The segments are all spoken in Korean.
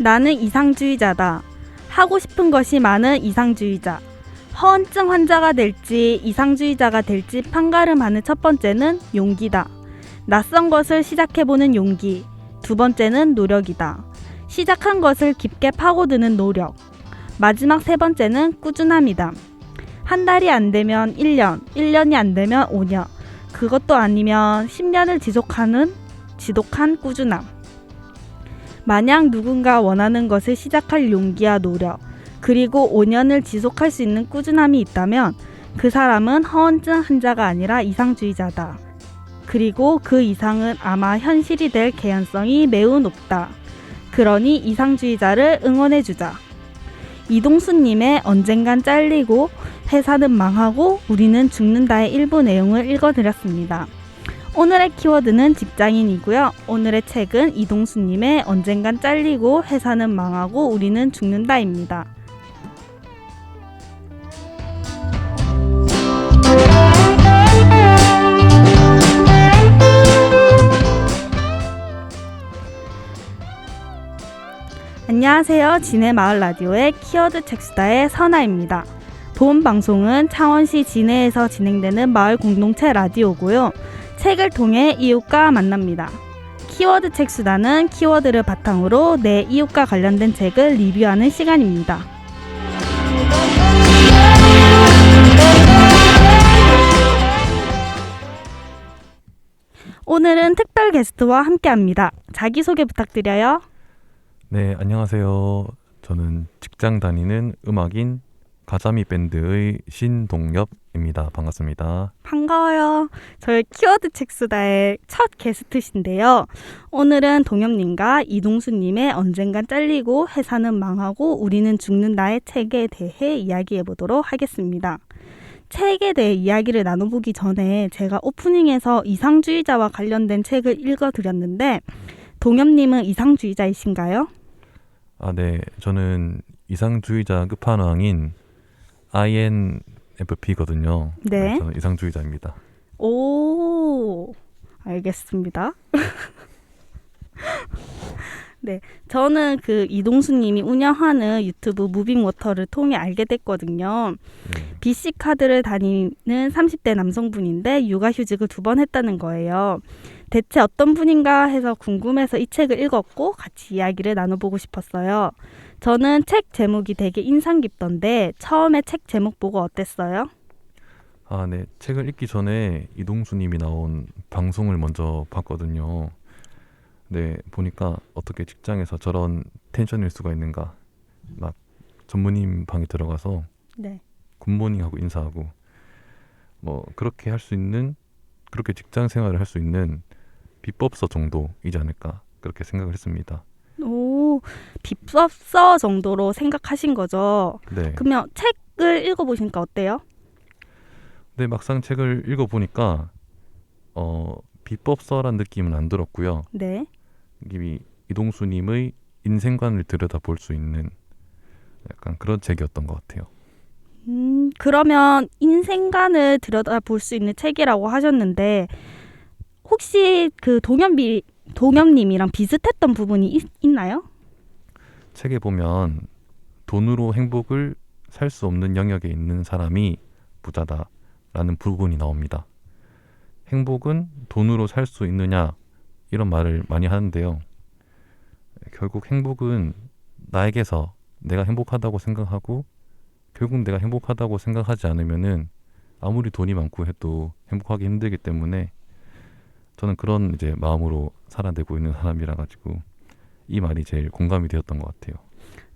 나는 이상주의자다. 하고 싶은 것이 많은 이상주의자. 허언증 환자가 될지 이상주의자가 될지 판가름하는 첫 번째는 용기다. 낯선 것을 시작해보는 용기. 두 번째는 노력이다. 시작한 것을 깊게 파고드는 노력. 마지막 세 번째는 꾸준함이다. 한 달이 안 되면 1년, 1년이 안 되면 5년, 그것도 아니면 10년을 지속하는 지독한 꾸준함. 만약 누군가 원하는 것을 시작할 용기와 노력, 그리고 5년을 지속할 수 있는 꾸준함이 있다면 그 사람은 허언증 환자가 아니라 이상주의자다. 그리고 그 이상은 아마 현실이 될 개연성이 매우 높다. 그러니 이상주의자를 응원해주자. 이동수님의 언젠간 잘리고 회사는 망하고 우리는 죽는다의 일부 내용을 읽어드렸습니다. 오늘의 키워드는 직장인이고요. 오늘의 책은 이동수님의 언젠간 잘리고 회사는 망하고 우리는 죽는다입니다. 안녕하세요. 진해 마을 라디오의 키워드 책수다의 선아입니다. 본 방송은 창원시 진해에서 진행되는 마을 공동체 라디오고요. 책을 통해 이웃과 만납니다. 키워드 책 수다는 키워드를 바탕으로 내 이웃과 관련된 책을 리뷰하는 시간입니다. 오늘은 특별 게스트와 함께합니다. 자기소개 부탁드려요. 네, 안녕하세요. 저는 직장 다니는 음악인 가자미 밴드의 신동엽입니다. 반갑습니다. 반가워요. 저희 키워드 책수다의 첫 게스트신데요. 오늘은 동엽님과 이동수님의 언젠간 잘리고 회사는 망하고 우리는 죽는다의 책에 대해 이야기해 보도록 하겠습니다. 책에 대해 이야기를 나눠보기 전에 제가 오프닝에서 이상주의자와 관련된 책을 읽어드렸는데 동엽님은 이상주의자이신가요? 아, 네. 저는 이상주의자 끝판왕인 INFP거든요. 네. 저는 이상주의자입니다. 오, 알겠습니다. 네, 저는 그 이동수님이 운영하는 유튜브 무빙워터를 통해 알게 됐거든요. 네. BC 카드를 다니는 30대 남성분인데 육아휴직을 두 번 했다는 거예요. 대체 어떤 분인가 해서 궁금해서 이 책을 읽었고 같이 이야기를 나눠보고 싶었어요. 저는 책 제목이 되게 인상 깊던데 처음에 책 제목 보고 어땠어요? 아, 네. 책을 읽기 전에 이동수 님이 나온 방송을 먼저 봤거든요. 네, 보니까 어떻게 직장에서 저런 텐션일 수가 있는가. 막 전무님 방에 들어가서 네. 굿모닝 하고 인사하고 뭐 그렇게 할 수 있는 그렇게 직장 생활을 할 수 있는 비법서 정도이지 않을까 그렇게 생각을 했습니다. 오, 비법서 정도로 생각하신 거죠. 네. 그러면 책을 읽어보시니까 어때요? 근데 막상 책을 읽어 보니까 어 비법서란 느낌은 안 들었고요. 네. 이 이동수님의 인생관을 들여다 볼 수 있는 약간 그런 책이었던 것 같아요. 음, 그러면 인생관을 들여다볼 수 있는 책이라고 하셨는데 혹시 그 동엽비 동엽님이랑 비슷했던 부분이 있, 있나요? 책에 보면 돈으로 행복을 살 수 없는 영역에 있는 사람이 부자다라는 부분이 나옵니다. 행복은 돈으로 살 수 있느냐 이런 말을 많이 하는데요. 결국 행복은 나에게서 내가 행복하다고 생각하고 결국 내가 행복하다고 생각하지 않으면은 아무리 돈이 많고 해도 행복하기 힘들기 때문에 저는 그런 이제 마음으로 살아내고 있는 사람이라 가지고 이 말이 제일 공감이 되었던 것 같아요.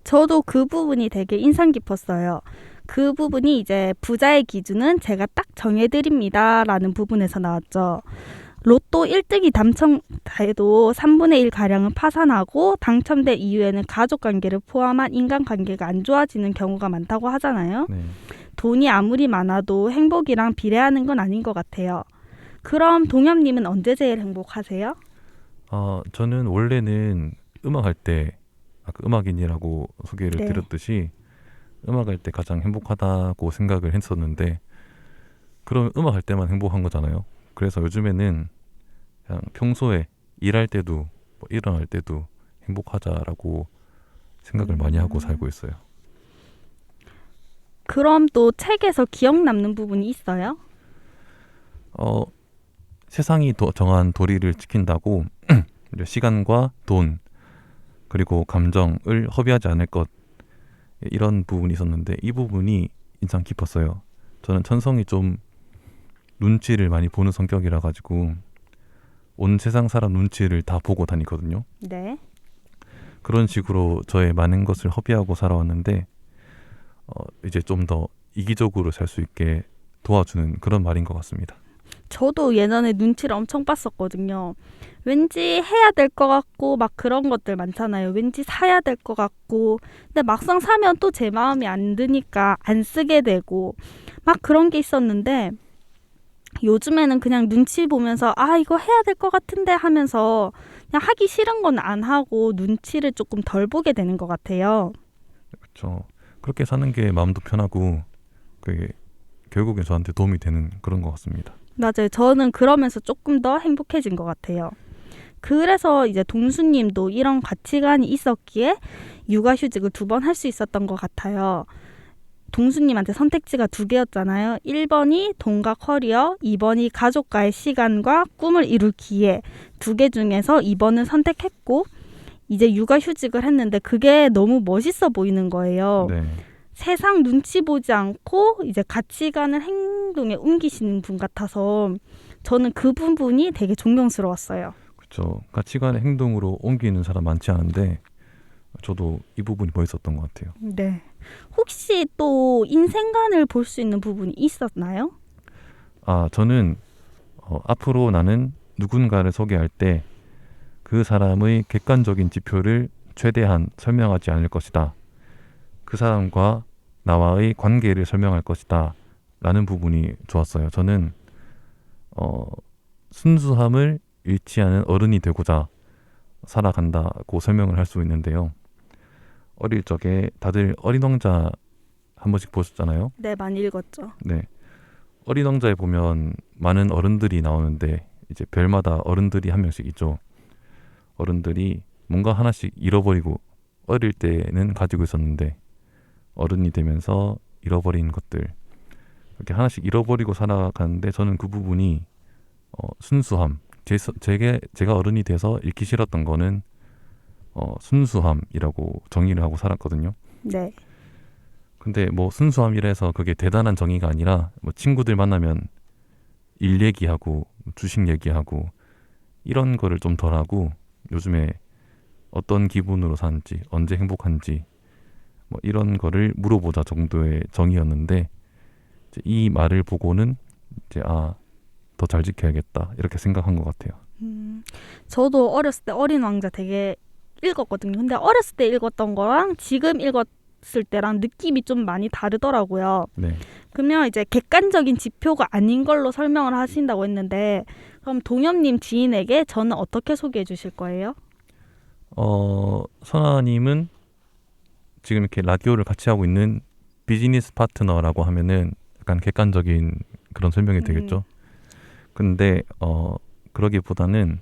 저도 그 부분이 되게 인상 깊었어요. 그 부분이 이제 부자의 기준은 제가 딱 정해드립니다 라는 부분에서 나왔죠. 로또 1등이 당첨돼도 3분의 1 가량은 파산하고 당첨된 이후에는 가족 관계를 포함한 인간 관계가 안 좋아지는 경우가 많다고 하잖아요. 네. 돈이 아무리 많아도 행복이랑 비례하는 건 아닌 것 같아요. 그럼 동엽님은 언제 제일 행복하세요? 어, 저는 원래는 음악 할 때 아까 음악인이라고 소개를 네. 드렸듯이 음악 할 때 가장 행복하다고 생각을 했었는데 그럼 음악 할 때만 행복한 거잖아요. 그래서 요즘에는 그냥 평소에 일할 때도 뭐 일어날 때도 행복하자라고 생각을 많이 하고 음. 살고 있어요. 그럼 또 책에서 기억 남는 부분이 있어요? 어, 세상이 도- 정한 도리를 지킨다고 시간과 돈 그리고 감정을 허비하지 않을 것 이런 부분이 있었는데 이 부분이 인상 깊었어요. 저는 천성이 좀 눈치를 많이 보는 성격이라 가지고 온 세상 사람 눈치를 다 보고 다니거든요. 네. 그런 식으로 저의 많은 것을 허비하고 살아왔는데 어, 이제 좀 더 이기적으로 살 수 있게 도와주는 그런 말인 것 같습니다. 저도 예전에 눈치를 엄청 봤었거든요. 왠지 해야 될 것 같고 막 그런 것들 많잖아요. 왠지 사야 될 것 같고 근데 막상 사면 또 제 마음이 안 드니까 안 쓰게 되고 막 그런 게 있었는데 요즘에는 그냥 눈치 보면서 아 이거 해야 될 것 같은데 하면서 그냥 하기 싫은 건 안 하고 눈치를 조금 덜 보게 되는 것 같아요. 그렇죠. 그렇게 사는 게 마음도 편하고 그게 결국엔 저한테 도움이 되는 그런 것 같습니다. 맞아요. 저는 그러면서 조금 더 행복해진 것 같아요. 그래서 이제 동수님도 이런 가치관이 있었기에 육아휴직을 두 번 할 수 있었던 것 같아요. 동수님한테 선택지가 두 개였잖아요. 1번이 돈과 커리어, 2번이 가족과의 시간과 꿈을 이룰 기회. 두 개 중에서 2번을 선택했고, 이제 육아휴직을 했는데 그게 너무 멋있어 보이는 거예요. 네. 세상 눈치 보지 않고 이제 가치관을 행동에 옮기시는 분 같아서 저는 그 부분이 되게 존경스러웠어요. 그렇죠. 가치관의 행동으로 옮기는 사람 많지 않은데 저도 이 부분이 멋있었던 것 같아요. 네. 혹시 또 인생관을 볼 수 있는 부분이 있었나요? 아, 저는 어, 앞으로 나는 누군가를 소개할 때 그 사람의 객관적인 지표를 최대한 설명하지 않을 것이다. 그 사람과 나와의 관계를 설명할 것이다. 라는 부분이 좋았어요. 저는 어, 순수함을 잃지 않은 어른이 되고자 살아간다고 설명을 할 수 있는데요. 어릴 적에 다들 어린 왕자 한 번씩 보셨잖아요. 네, 많이 읽었죠. 네. 어린 왕자에 보면 많은 어른들이 나오는데 이제 별마다 어른들이 한 명씩 있죠. 어른들이 뭔가 하나씩 잃어버리고 어릴 때는 가지고 있었는데 어른이 되면서 잃어버린 것들 이렇게 하나씩 잃어버리고 살아가는데 저는 그 부분이 어, 순수함. 제, 제게 제가 어른이 돼서 잃기 싫었던 거는 어, 순수함이라고 정의를 하고 살았거든요. 네. 근데 뭐 순수함이라서 그게 대단한 정의가 아니라 뭐 친구들 만나면 일 얘기하고 주식 얘기하고 이런 거를 좀 덜하고 요즘에 어떤 기분으로 사는지 언제 행복한지 뭐 이런 거를 물어보자 정도의 정의였는데 이 말을 보고는 이제 아 더 잘 지켜야겠다 이렇게 생각한 것 같아요. 음, 저도 어렸을 때 어린 왕자 되게 읽었거든요. 근데 어렸을 때 읽었던 거랑 지금 읽었을 때랑 느낌이 좀 많이 다르더라고요. 네. 그러면 이제 객관적인 지표가 아닌 걸로 설명을 하신다고 했는데 그럼 동엽님 지인에게 저는 어떻게 소개해 주실 거예요? 어 선아님은 지금 이렇게 라디오를 같이 하고 있는 비즈니스 파트너라고 하면은 약간 객관적인 그런 설명이 음. 되겠죠. 근데 어 그러기보다는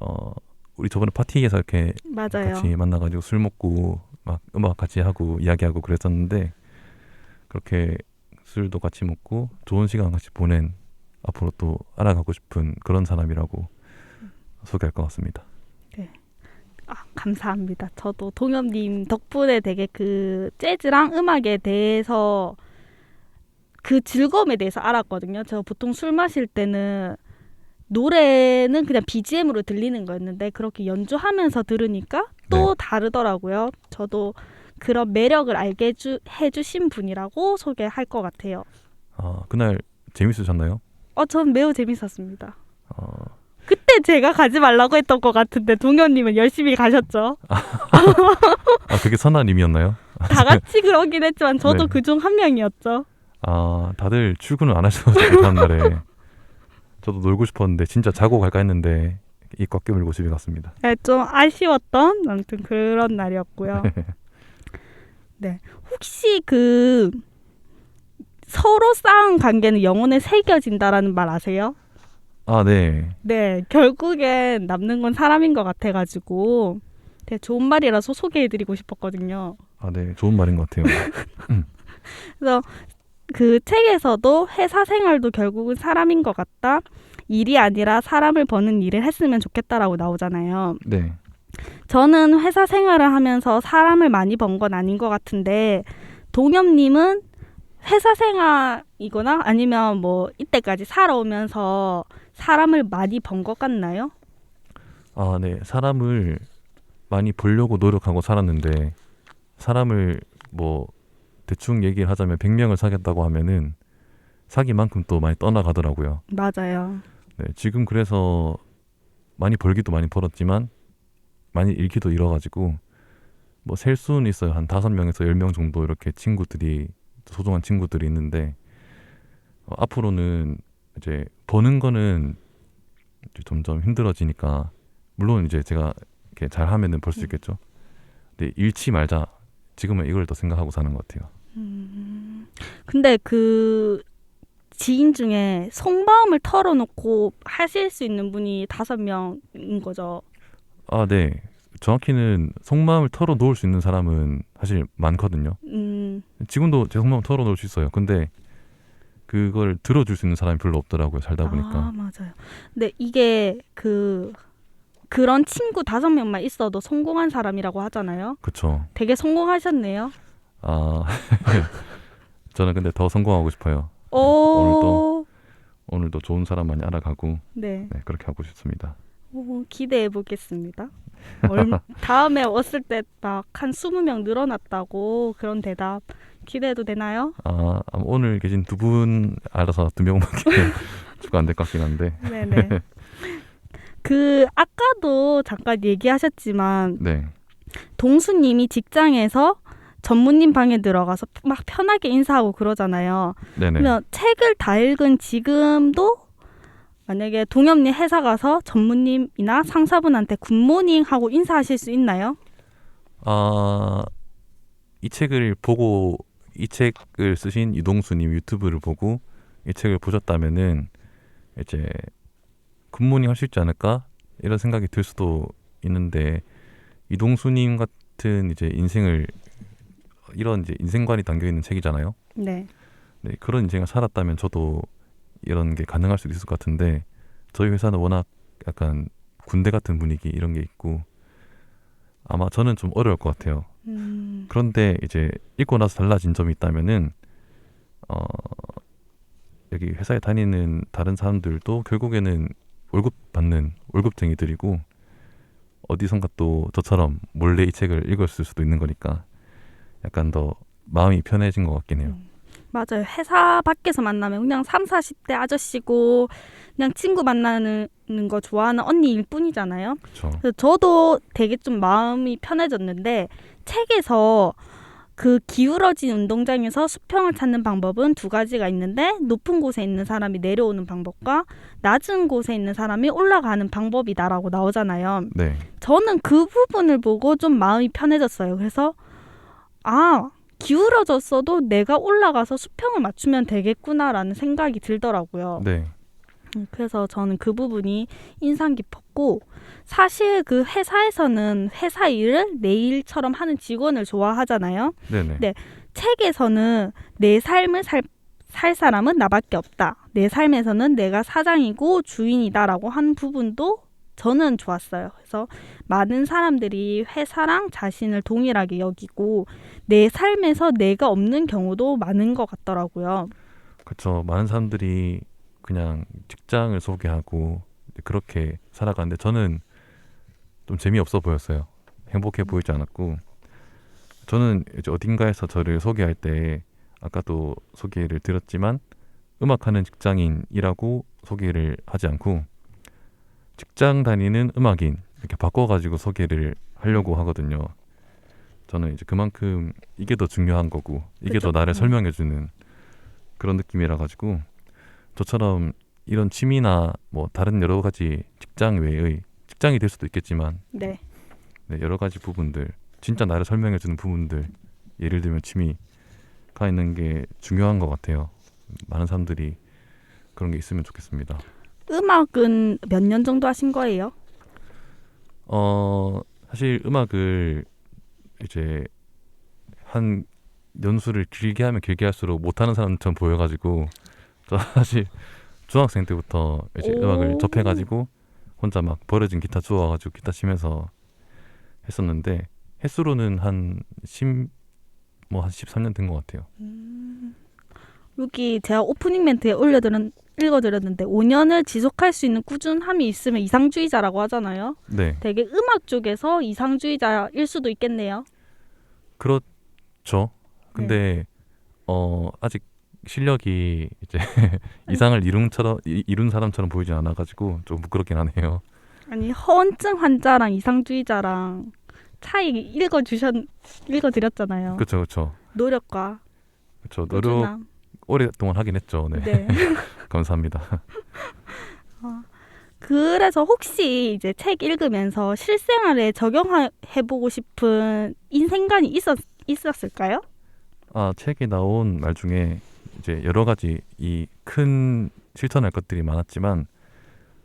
어 우리 저번에 파티에서 이렇게 맞아요. 같이 만나가지고 술 먹고 막 음악 같이 하고 이야기하고 그랬었는데 그렇게 술도 같이 먹고 좋은 시간 같이 보낸 앞으로 또 알아가고 싶은 그런 사람이라고 소개할 것 같습니다. 아, 감사합니다. 저도 동엽님 덕분에 되게 그 재즈랑 음악에 대해서 그 즐거움에 대해서 알았거든요. 저 보통 술 마실 때는 노래는 그냥 BGM으로 들리는 거였는데 그렇게 연주하면서 들으니까 또 네. 다르더라고요. 저도 그런 매력을 알게 해주, 해주신 분이라고 소개할 것 같아요. 아 그날 재밌으셨나요? 어, 전 매우 재밌었습니다. 어, 제가 가지 말라고 했던 것 같은데 동현님은 열심히 가셨죠. 아 그게 선아님이었나요? 다 같이 그러긴 했지만 저도 네. 그중 한 명이었죠. 아 다들 출근을 안 하셔가지고 다음 날에 저도 놀고 싶었는데 진짜 자고 갈까 했는데 입꽉 깨물고 집에 갔습니다. 네, 좀 아쉬웠던 아무튼 그런 날이었고요. 네, 혹시 그 서로 쌓은 관계는 영혼에 새겨진다라는 말 아세요? 아 네. 네, 결국엔 남는 건 사람인 것 같아가지고 되게 좋은 말이라서 소개해드리고 싶었거든요. 아, 네. 좋은 말인 것 같아요. 그래서 그 책에서도 회사 생활도 결국은 사람인 것 같다. 일이 아니라 사람을 버는 일을 했으면 좋겠다라고 나오잖아요. 네. 저는 회사 생활을 하면서 사람을 많이 번 건 아닌 것 같은데 동엽님은 회사 생활이거나 아니면 뭐 이때까지 살아오면서 사람을 많이 번것 같나요? 아, 네. 사람을 많이 보려고 노력하고 살았는데 사람을 뭐 대충 얘기를 하자면 100명을 사겠다고 하면은 사기만큼 또 많이 떠나가더라고요. 맞아요. 네, 지금 그래서 많이 벌기도 많이 벌었지만 많이 잃기도 잃어가지고 뭐 셀 수는 있어요. 한 다섯 명에서 열 명 정도 이렇게 친구들이 소중한 친구들이 있는데 어, 앞으로는 이제 버는 거는 이제 점점 힘들어지니까 물론 이제 제가 이렇게 잘 하면은 벌 수 있겠죠. 근데 잃지 말자. 지금은 이걸 더 생각하고 사는 것 같아요. 근데 그 지인 중에 속마음을 털어놓고 하실 수 있는 분이 다섯 명인 거죠. 아, 네. 정확히는 속마음을 털어 놓을 수 있는 사람은 사실 많거든요. 음, 지금도 제 속마음 털어놓을 수 있어요. 근데 그걸 들어줄 수 있는 사람이 별로 없더라고요. 살다 보니까. 아, 맞아요. 근데 이게 그 그런 친구 다섯 명만 있어도 성공한 사람이라고 하잖아요. 그쵸. 되게 성공하셨네요. 아 저는 근데 더 성공하고 싶어요. 오, 오늘도 오늘도 좋은 사람 많이 알아가고 네, 네, 그렇게 하고 싶습니다. 오, 기대해 보겠습니다. 얼, 다음에 왔을 때딱한 스무 명 늘어났다고 그런 대답 기대해도 되나요? 아 오늘 계신 두 분 알아서 두 명밖에 추가 안 될 것 같긴 한데. 네네. 그 아까도 잠깐 얘기하셨지만 네. 동수님이 직장에서 전무님 방에 들어가서 막 편하게 인사하고 그러잖아요. 네네. 그러면 책을 다 읽은 지금도 만약에 동엽님 회사 가서 전무님이나 상사분한테 굿모닝 하고 인사하실 수 있나요? 아, 이 책을 보고 이 책을 쓰신 이동수님 유튜브를 보고 이 책을 보셨다면은 이제 굿모닝 할 수 있지 않을까 이런 생각이 들 수도 있는데 이동수님 같은 이제 인생을 이런 이제 인생관이 담겨 있는 책이잖아요. 네. 네, 그런 인생을 살았다면 저도 이런 게 가능할 수도 있을 것 같은데 저희 회사는 워낙 약간 군대 같은 분위기 이런 게 있고 아마 저는 좀 어려울 것 같아요. 음, 그런데 이제 읽고 나서 달라진 점이 있다면은 어 여기 회사에 다니는 다른 사람들도 결국에는 월급 받는 월급쟁이들이고 어디선가 또 저처럼 몰래 이 책을 읽었을 수도 있는 거니까 약간 더 마음이 편해진 것 같긴 해요. 맞아요. 회사 밖에서 만나면 그냥 3, 40대 아저씨고 그냥 친구 만나는 거 좋아하는 언니일 뿐이잖아요. 그래서 저도 되게 좀 마음이 편해졌는데 책에서 그 기울어진 운동장에서 수평을 찾는 방법은 두 가지가 있는데 높은 곳에 있는 사람이 내려오는 방법과 낮은 곳에 있는 사람이 올라가는 방법이다라고 나오잖아요. 네. 저는 그 부분을 보고 좀 마음이 편해졌어요. 그래서 아 기울어졌어도 내가 올라가서 수평을 맞추면 되겠구나라는 생각이 들더라고요. 네. 음, 그래서 저는 그 부분이 인상 깊었고 사실 그 회사에서는 회사 일을 내 일처럼 하는 직원을 좋아하잖아요. 네네. 네. 책에서는 내 삶을 살, 살 사람은 나밖에 없다. 내 삶에서는 내가 사장이고 주인이다라고 하는 부분도 저는 좋았어요. 그래서 많은 사람들이 회사랑 자신을 동일하게 여기고 내 삶에서 내가 없는 경우도 많은 것 같더라고요. 그렇죠. 많은 사람들이 그냥 직장을 소개하고 그렇게 살아가는데 저는 좀 재미없어 보였어요. 행복해 보이지 않았고 저는 이제 어딘가에서 저를 소개할 때 아까도 소개를 드렸지만 음악하는 직장인이라고 소개를 하지 않고 직장 다니는 음악인 이렇게 바꿔가지고 소개를 하려고 하거든요. 저는 이제 그만큼 이게 더 중요한 거고 이게 그쵸. 더 나를 음. 설명해주는 그런 느낌이라 가지고 저처럼 이런 취미나 뭐 다른 여러 가지 직장 외의 직장이 될 수도 있겠지만 네. 네, 여러 가지 부분들 진짜 나를 설명해주는 부분들 예를 들면 취미가 있는 게 중요한 것 같아요. 많은 사람들이 그런 게 있으면 좋겠습니다. 음악은 몇 년 정도 하신 거예요? 어 사실 음악을 이제 한 연수를 길게 하면 길게 할수록 못하는 사람처럼 보여가지고 저 사실 중학생 때부터 이제 오. 음악을 접해가지고 혼자 막 버려진 기타 주워가지고 기타 치면서 했었는데 횟수로는 한 10 뭐한 13년 된 것 같아요. 음. 여기 제가 오프닝 멘트에 올려드린 읽어드렸는데 5년을 지속할 수 있는 꾸준함이 있으면 이상주의자라고 하잖아요. 네, 되게 음악 쪽에서 이상주의자일 수도 있겠네요. 그렇죠. 근데 어 아직 실력이 이제 이상을 이룬처럼 이- 이룬 사람처럼 보이지 않아가지고 좀 부끄럽긴 하네요. 아니 허언증 환자랑 이상주의자랑 차이 읽어주셨 읽어드렸잖아요. 그렇죠, 그렇죠, 노력과 그렇죠. 노력 꾸준함. 오랫동안 하긴 했죠. 네, 네. 감사합니다. 그래서 혹시 이제 책 읽으면서 실생활에 적용해 보고 싶은 인생관이 있었 있었을까요? 아 책에 나온 말 중에 이제 여러 가지 이 큰 실천할 것들이 많았지만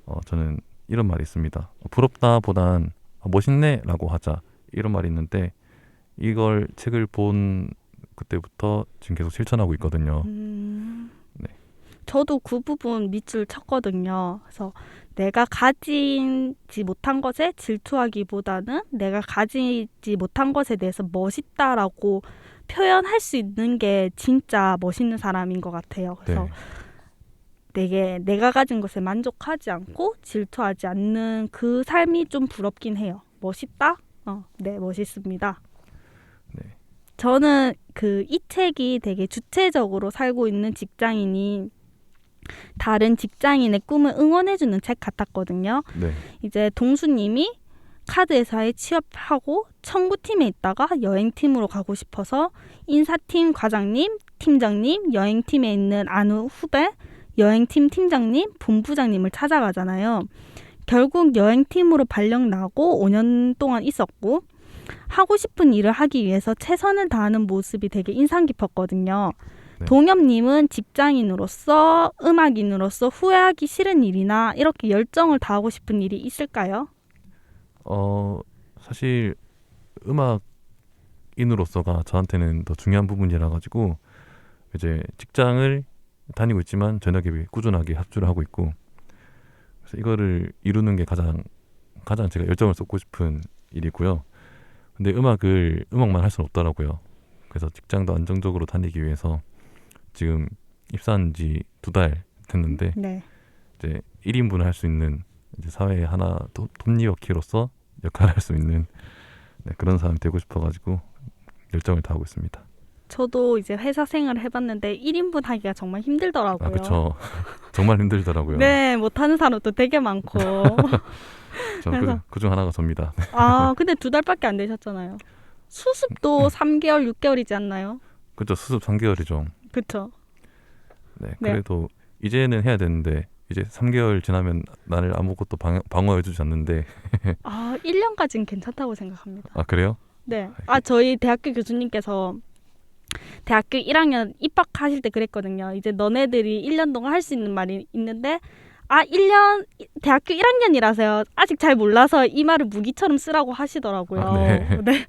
어, 저는 이런 말이 있습니다. 부럽다보단 아, 멋있네라고 하자 이런 말이 있는데 이걸 책을 본 그때부터 지금 계속 실천하고 있거든요. 음, 네. 저도 그 부분 밑줄 쳤거든요. 그래서 내가 가지지 못한 것에 질투하기보다는 내가 가지지 못한 것에 대해서 멋있다라고 표현할 수 있는 게 진짜 멋있는 사람인 것 같아요. 그래서 네. 내게 내가 가진 것에 만족하지 않고 질투하지 않는 그 삶이 좀 부럽긴 해요. 멋있다? 어, 네, 멋있습니다. 네. 저는 그 이 책이 되게 주체적으로 살고 있는 직장인이 다른 직장인의 꿈을 응원해주는 책 같았거든요. 네. 이제 동수님이 카드 회사에 취업하고 청구팀에 있다가 여행팀으로 가고 싶어서 인사팀 과장님, 팀장님, 여행팀에 있는 아는 후배, 여행팀 팀장님, 본부장님을 찾아가잖아요. 결국 여행팀으로 발령 나고 5년 동안 있었고 하고 싶은 일을 하기 위해서 최선을 다하는 모습이 되게 인상 깊었거든요. 네. 동엽님은 직장인으로서 음악인으로서 후회하기 싫은 일이나 이렇게 열정을 다하고 싶은 일이 있을까요? 어 사실 음악인으로서가 저한테는 더 중요한 부분이라 가지고 이제 직장을 다니고 있지만 저녁에 꾸준하게 합주를 하고 있고 그래서 이거를 이루는 게 가장 가장 제가 열정을 쏟고 싶은 일이고요. 근데 음악을 음악만 할 수는 없더라고요. 그래서 직장도 안정적으로 다니기 위해서 지금 입사한 지 두 달 됐는데 네. 이제 1인분을 할수 있는 이제 사회에 하나 도- 톱니바퀴로서 역할을 할 수 있는 네, 그런 사람이 되고 싶어가지고 열정을 다하고 있습니다. 저도 이제 회사 생활을 해봤는데 1인분 하기가 정말 힘들더라고요. 아 그렇죠. 정말 힘들더라고요. 네, 못하는 사람도 되게 많고. 그래서- 그중 하나가 접니다. 아, 근데 두 달밖에 안 되셨잖아요. 수습도 3개월, 6개월이지 않나요? 그렇죠. 수습 3개월이죠. 그쵸? 네, 네. 그래도 이제는 해야 되는데 이제 3개월 지나면 나를 아무것도 방, 방어해 주지 않는데 아, 1년까지는 괜찮다고 생각합니다. 아 그래요? 네. 아, 저희 대학교 교수님께서 대학교 1학년 입학하실 때 그랬거든요. 이제 너네들이 1년 동안 할 수 있는 말이 있는데 아, 1년 대학교 1학년이라서요. 아직 잘 몰라서 이 말을 무기처럼 쓰라고 하시더라고요. 아, 네.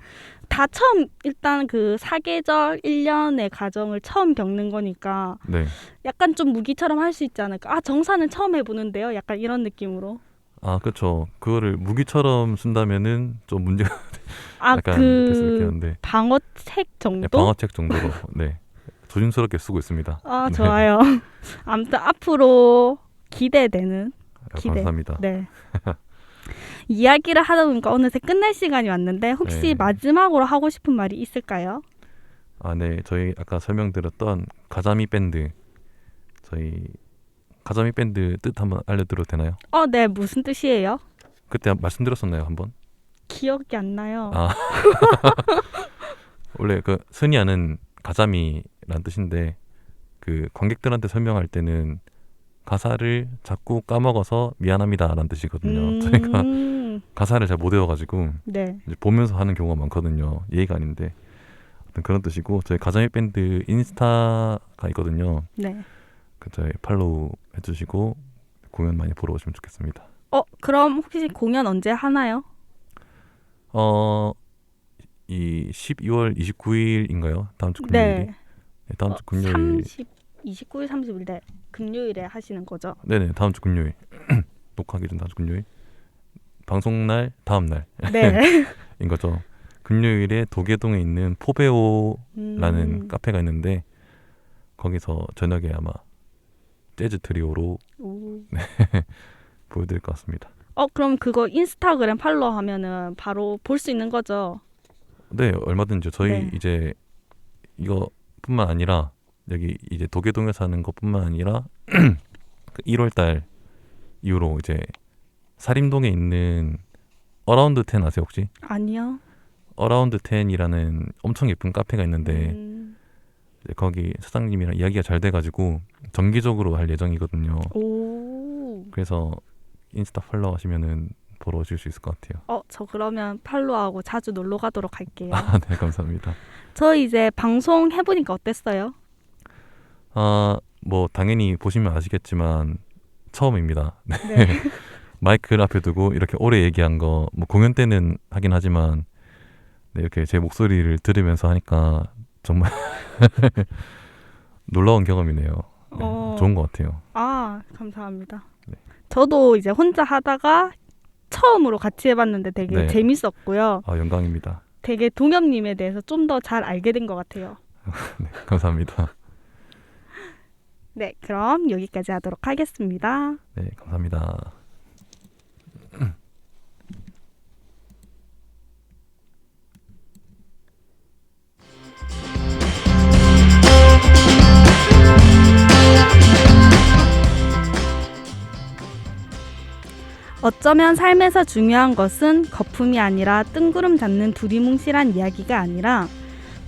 다 처음 일단 그 사계절 1년의 과정을 처음 겪는 거니까 네. 약간 좀 무기처럼 할 수 있지 않을까? 아, 정사는 처음 해 보는데요. 약간 이런 느낌으로. 아 그렇죠. 그거를 무기처럼 쓴다면은 좀 문제가 아, 약간 그 방어책 정도? 네, 방어책 정도로 네 조심스럽게 쓰고 있습니다. 아, 네. 좋아요. 아무튼 앞으로 기대되는 아, 기대. 감사합니다. 네. 이야기를 하다 보니까 어느새 끝날 시간이 왔는데 혹시 네. 마지막으로 하고 싶은 말이 있을까요? 아, 네. 저희 아까 설명드렸던 가자미 밴드 저희 가자미 밴드 뜻 한번 알려드려도 되나요? 어, 네. 무슨 뜻이에요? 그때 한- 말씀드렸었나요 한번? 기억이 안 나요. 아. 원래 그 흔히 아는 가자미란 뜻인데 그 관객들한테 설명할 때는 가사를 자꾸 까먹어서 미안합니다라는 뜻이거든요. 저희가 음, 가사를 잘 못 외워가지고 네. 이제 보면서 하는 경우가 많거든요. 예의가 아닌데 아무튼 그런 뜻이고 저희 가자미 밴드 인스타가 있거든요. 네. 그 저희 팔로우 해주시고 공연 많이 보러 오시면 좋겠습니다. 어, 그럼 혹시 공연 언제 하나요? 어, 이 12월 29일인가요? 다음 주 금요일이. 네. 네, 다음 주 어, 금요일. 30, 29일, 30일 네. 금요일에 하시는 거죠? 네네, 다음 주 금요일. 녹화하기 전 다음 주 금요일. 방송 날 다음 날인 네. 거죠. 금요일에 도계동에 있는 포베오라는 음. 카페가 있는데 거기서 저녁에 아마 재즈 트리오로 오. 보여드릴 것 같습니다. 어, 그럼 그거 인스타그램 팔로우 하면은 바로 볼 수 있는 거죠? 네, 얼마든지 저희 네. 이제 이거뿐만 아니라 여기 이제 도계동에서 하는 것뿐만 아니라 그 1월달 이후로 이제 사림동에 있는 어라운드 10 아세요 혹시? 아니요. 어라운드 10이라는 엄청 예쁜 카페가 있는데 음. 거기 사장님이랑 이야기가 잘 돼가지고 정기적으로 할 예정이거든요. 오. 그래서 인스타 팔로우 하시면은 보러 오실 수 있을 것 같아요. 어, 저 그러면 팔로우하고 자주 놀러 가도록 할게요. 아, 네, 감사합니다. 저 이제 방송 해보니까 어땠어요? 아, 뭐 당연히 보시면 아시겠지만 처음입니다. 네. 네. 마이크를 앞에 두고 이렇게 오래 얘기한 거 뭐 공연 때는 하긴 하지만 네, 이렇게 제 목소리를 들으면서 하니까 정말 놀라운 경험이네요. 네, 어. 좋은 것 같아요. 아, 감사합니다. 네. 저도 이제 혼자 하다가 처음으로 같이 해봤는데 되게 네. 재밌었고요. 아, 영광입니다. 되게 동엽님에 대해서 좀 더 잘 알게 된 것 같아요. 네, 감사합니다. 네, 그럼 여기까지 하도록 하겠습니다. 네, 감사합니다. 어쩌면 삶에서 중요한 것은 거품이 아니라 뜬구름 잡는 두리뭉실한 이야기가 아니라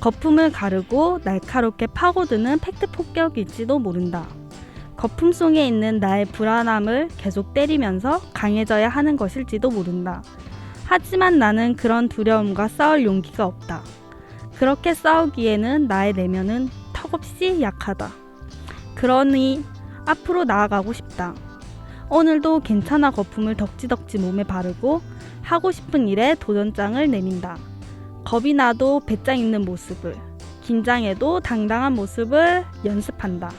거품을 가르고 날카롭게 파고드는 팩트 폭격일지도 모른다. 거품 속에 있는 나의 불안함을 계속 때리면서 강해져야 하는 것일지도 모른다. 하지만 나는 그런 두려움과 싸울 용기가 없다. 그렇게 싸우기에는 나의 내면은 턱없이 약하다. 그러니 앞으로 나아가고 싶다. 오늘도 괜찮아 거품을 덕지덕지 몸에 바르고 하고 싶은 일에 도전장을 내민다. 겁이 나도 배짱 있는 모습을, 긴장해도 당당한 모습을 연습한다.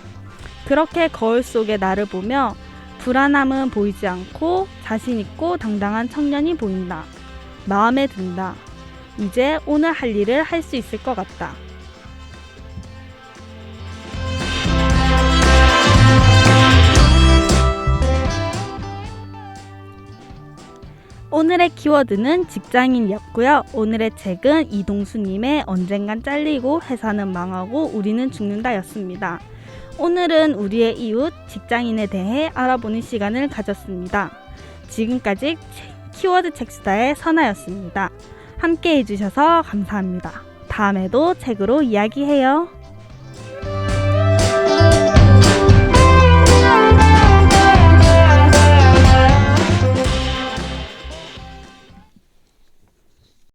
그렇게 거울 속에 나를 보며 불안함은 보이지 않고 자신 있고 당당한 청년이 보인다. 마음에 든다. 이제 오늘 할 일을 할 수 있을 것 같다. 오늘의 키워드는 직장인이었고요. 오늘의 책은 이동수님의 언젠간 잘리고 회사는 망하고 우리는 죽는다였습니다. 오늘은 우리의 이웃 직장인에 대해 알아보는 시간을 가졌습니다. 지금까지 키워드 책수다의 선아였습니다. 함께 해주셔서 감사합니다. 다음에도 책으로 이야기해요.